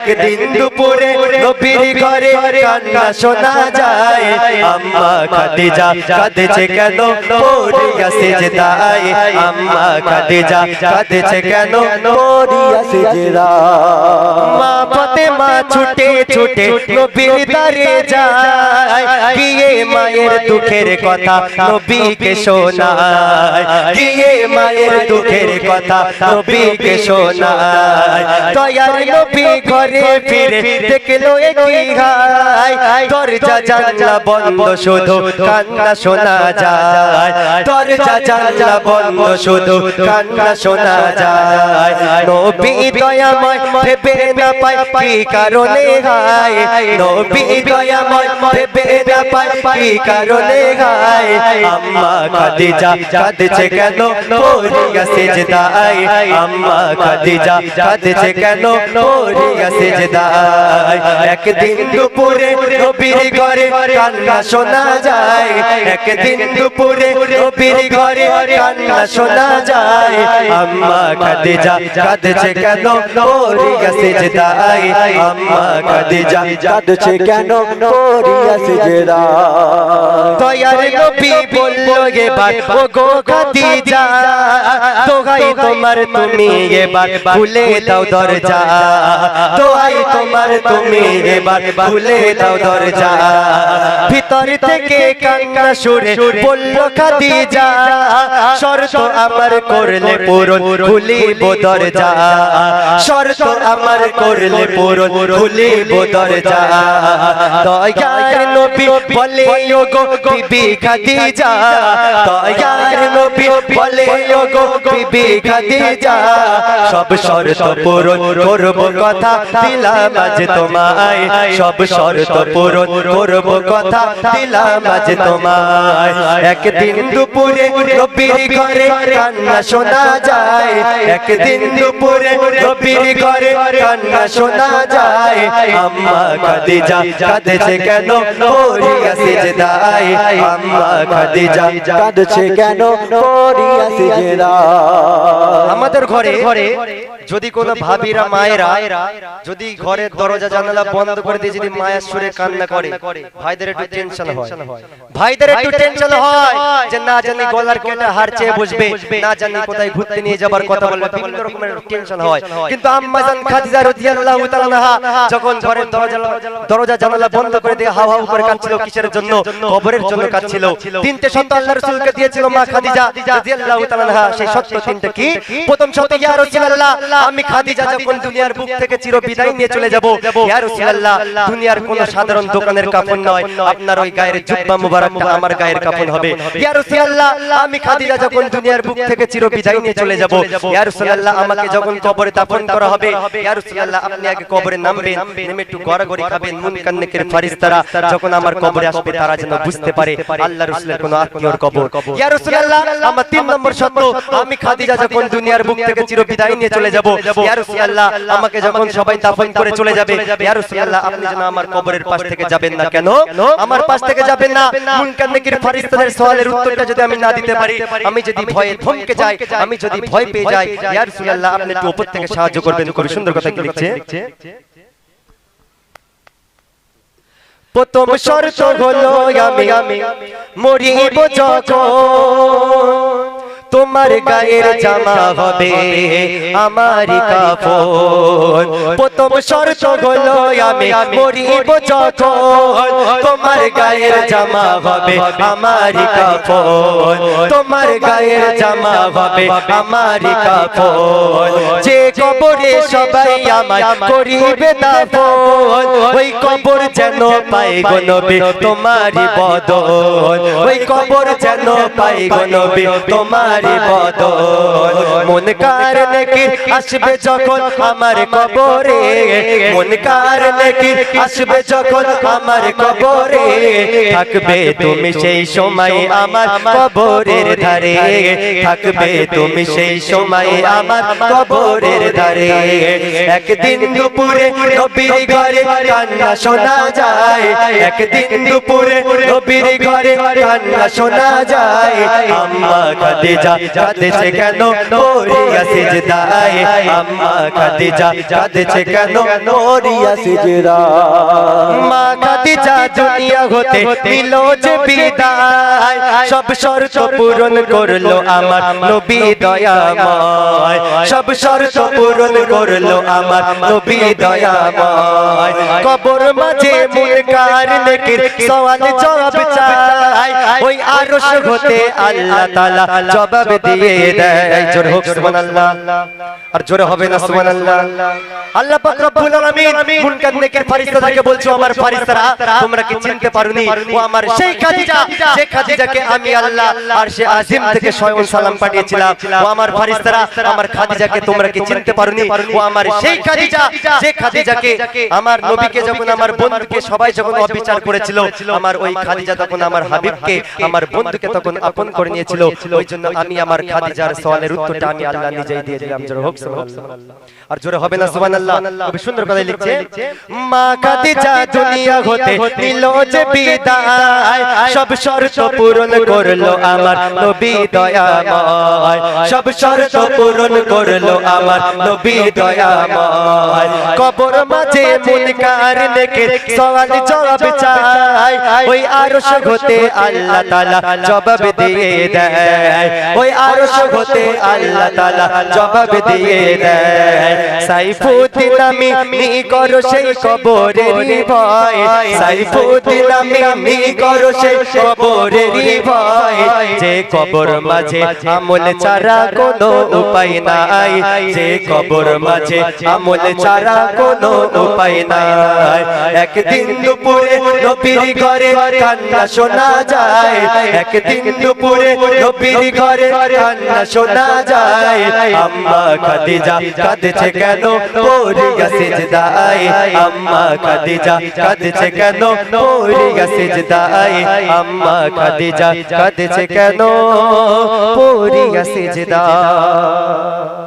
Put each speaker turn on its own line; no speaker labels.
একদিন দুপুরে নবীর ঘরে কান্না শোনা যায়। আম্মা খাদিজা কাঁদেছে কেন? পড়িয়া সেজদায়। আম্মা খাদিজা কাঁদেছে কেন? পড়িয়া সেজদায়। ছুটে ছুটে নবীর দারে যায়। গিয়ে মায়ের দুঃখের কথা নবীকে শোনায়। গিয়ে মায়ের দুঃখের কথা নবীকে শোনায়। দয়ার নবী ঘরে ফিরে দেখল একই হাই দরজা জানলা বন্ধ শুধু কান্না শোনা যায়। দরজা জানলা বন্ধ শুধু কান্না শোনা যায়। নবী দয়াময় ভেবে না পায় কি কারণে হায়? নবী দয়াময় ভেবে না পায় কি কারণে আম্মা খাদিজা কাঁদছে কেন? পড়িয়া আম্মা খাদিজা কাঁদছে কেন? পড়িয়া একদিন দুপুরে নবীর ঘরে কান্না শোনা যায়। একদিন দুপুরে নবীর ঘরে কান্না শোনা যায়। আম্মা খাদিজা কাঁদছে কেন? পড়িয়া সেজদায়। আম্মা খাদিজা
কাঁদছে কেন সেজদা?
দয়ার নবী বলল এবার ও গো খাদিজা দোহাই তোমার তুমি এবার ভুলে দাও দরজা। দোহাই তোমার তুমি এবার ভুলে দাও দরজা। ভিতর থেকে কান্না সুরে বলল খাদিজা শর্ত আমার করলে খুলিব দরজা। শর্ত আমার করলে পূরণ খুলিব দরজা দয়ার নবী বলে ও গো বিবি খাদিজা। দয়ার নবী বলে ও গো বিবি খাদিজা। সব শর্ত পূরণ করব কথা দিলাম আজ তোমায়। সব শর্ত পূরণ করব কথা দিলাম আজ তোমায়। একদিন দুপুরে নবীর ঘরে কান্না শোনা যায়। একদিন দুপুরে নবীর ঘরে কান্না শোনা যায়। আম্মা খাদিজা কাঁদেছে কেন? পড়িয়া সেজদায় আম্মা খাদিজা
কাঁদছে কেন? পড়িয়া সেজদা।
আমাদের ঘরে ঘরে যদি কোনো ভাবিরা মায়েরা যদি ঘরের দরজা জানালা বন্ধ করে দিয়ে যদি মায়ের সুরে কান্না করে ভাইদের একটু টেনশন হয়। ভাইদের একটু টেনশন হয় যে না জানি গলার কেটে হার চেয়ে বসবে না জানি কোথায় ঘুরতে নিয়ে যাবার কথা বলবে বিভিন্ন রকমের টেনশন হয়। কিন্তু আম্মা জান খাদিজা রাদিয়াল্লাহু তাআলা যখন ঘরের দরজা দরজা জানালা বন্ধ করে দিয়ে হাওয়া করে কাঁদছিল কিসের জন্য? কবরের জন্য কাঁদছিল। তিনটে সত্য আল্লাহ রাসূলকে দিয়েছিল মা খাদিজা। রাদিয়াল্লাহু তাআলা সেই সত্য তিনটে কি? প্রথম সত্য ইয়া রাসূলুল্লাহ? আমি খাদিজা যখন দুনিয়ার বুক থেকে চির বিদায় নিয়ে চলে যাব ইয়া রাসূলুল্লাহ দুনিয়ার কোনো সাধারণ দোকানের কাপড় নয় আপনার ওই গায়ের জুব্বা মুবারকটা আমার গায়ের কাপড় হবে। ইয়া রাসূলুল্লাহ আমি খাদিজা যখন দুনিয়ার বুক থেকে চির বিদায় নিয়ে চলে যাব ইয়া রাসূলুল্লাহ আমাকে যখন কবরে দাফন করা হবে ইয়া রাসূলুল্লাহ আপনি আগে কবরে নামবেন নেমে একটু গড়াগড়ি খাবেন যখন আমার কবরে আসবে তারা যেন বুঝতে পারে আল্লাহ রাসূলের কোনো আত্মীয়র কবর। ইয়া রাসূলুল্লাহ আমার তিন নম্বর শর্ত আমি খাদিজা যখন দুনিয়ার বুক থেকে চির বিদায় নিয়ে চলে যাব ইয়া রাসূলুল্লাহ আমাকে যখন সবাই দাফন করে চলে যাবে ইয়া রাসূলুল্লাহ আপনি যেন আমার কবরের পাশ থেকে যাবেন না কেন? আমার পাশ থেকে যাবেন না। সওয়ালের উত্তরটা যদি আমি না দিতে পারি আমি যদি ভয়ে থমকে যাই আমি যদি ভয় পেয়ে যাই ইয়া রাসূলুল্লাহ আপনি একটু উপর থেকে সাহায্য করবেন খুব সুন্দর কথা লিখছে প্রথম শর্ত হলো আমি আমি মরিব যখন। তোমার গায়ের জামা হবে আমারই কাপড় প্রথম শর্ত হলো আমি মরিব যখন। তোমার গায়ের জামা হবে আমারই কাপড় তোমার গায়ের জামা হবে আমারই কাপড় যে কবরে সবাই আমায় করিবে দাফন ওই কবর যেন পাই গো নবী, তোমারই বদল ওই কবর যেন পাই গো নবী, তোমারই বদল মন কার নাকি আসবে যখন আমার কবরে? মন কার নাকি আসবে যখন আমার কবরে? থাকবে তুমি সেই সময় আমার কবরের ধারে। থাকবে তুমি সেই সময় আমার কবরের ধারে। একদিন দুপুরে নবীর ঘরে কান্না শোনা যায়। একদিন দুপুরে নবীর ঘরে কান্না শোনা যায়। আম্মা খাদিজা খাদিজা কাঁদেছে কেন? পড়িয়া সিজদায়। আম্মা খাদিজা কাঁদেছে কেন?
পড়িয়া সিজদা।
মা খাদিজা দুনিয়া হতে নিল যে বিদায়। সব শর্ত পূরণ করল আমার নবী দয়াময়। সব শর্ত পূরণ করল আমার নবী দয়াময়। কবর মাঝে মুনকার নেকির সওয়াল জবাব চাই ওই আরশ হতে আল্লাহ তাআলা জবাব দিয়ে দেয় জোর হোক সুবহানাল্লাহ। আর জোরে হবে না সুবহানাল্লাহ। আল্লাহ পাক রব্বুল আলামিন মুনকার নেকির ফেরেশতাদেরকে বলছো আমার ফেরেশতারা, তোমরা কি চিনতে পারোনি? ও আমার সেই খাদিজা, যে খাদিজাকে আমি আল্লাহ আর সে আজিম থেকে স্বয়ং সালাম পাঠিয়েছিলাম। ও আমার ফেরেশতারা, আমার খাদিজাকে তোমরা কি চিনতে পারোনি? ও আমার সেই খাদিজা, যে খাদিজাকে আমার নবীকে যখন আমার বন্ধুকে সবাই যখন অবিচার করেছিল, আমার ওই খাদিজা তখন আমার হাবিবকে, আমার বন্ধুকে তখন আপন করে নিয়েছিল। ওই জন্য আমি আমার খাদিজার সওয়ালের উত্তরটা আমি আল্লাহ নিজেই দিয়ে দিলাম। জোরে হোক সুবহানাল্লাহ আর জোরে হবে না, সুবহানাল্লাহ। খুব সুন্দর কথা লিখছে। মা খাদিজা দুনিয়া হতে নিল যে বিদায়। সব শর্ত পূরণ করল আমার নবী দয়াময়। সব শর্ত পূরণ করল আমার নবী দয়াময়। কবর মাঝে মুনকার নেকে সওয়াল জবাব চাই ওই আরশ হতে আল্লাহ তাআলা জবাব দিয়ে দেয় ওই আরশ হতে আল্লাহ তাআলা জবাব দিয়ে দেয় সাইফুদ্দিন আমি করো সেই কবরের ভয়। সাইফুদ্দিন আমি করো সেই কবরের ভয়। যে কবর মাঝে আমল ছাড়া কোনো উপায় নাই। যে কবর মাঝে আমল ছাড়া কোনো উপায় নাই। একদিন দুপুরে নবীর ঘরে কান্না শোনা যায়। একদিন দুপুরে নবীর ঘরে কান্না শোনা যায়। আম্মা খাদিজা কাঁদছে কেন? পড়িয়া সিজদায়। আম্মা খাদিজা কাঁদছে কেন? পড়িয়া সিজদায়। আম্মা খাদিজা কাঁদছে কেন? পড়িয়া সিজদায়।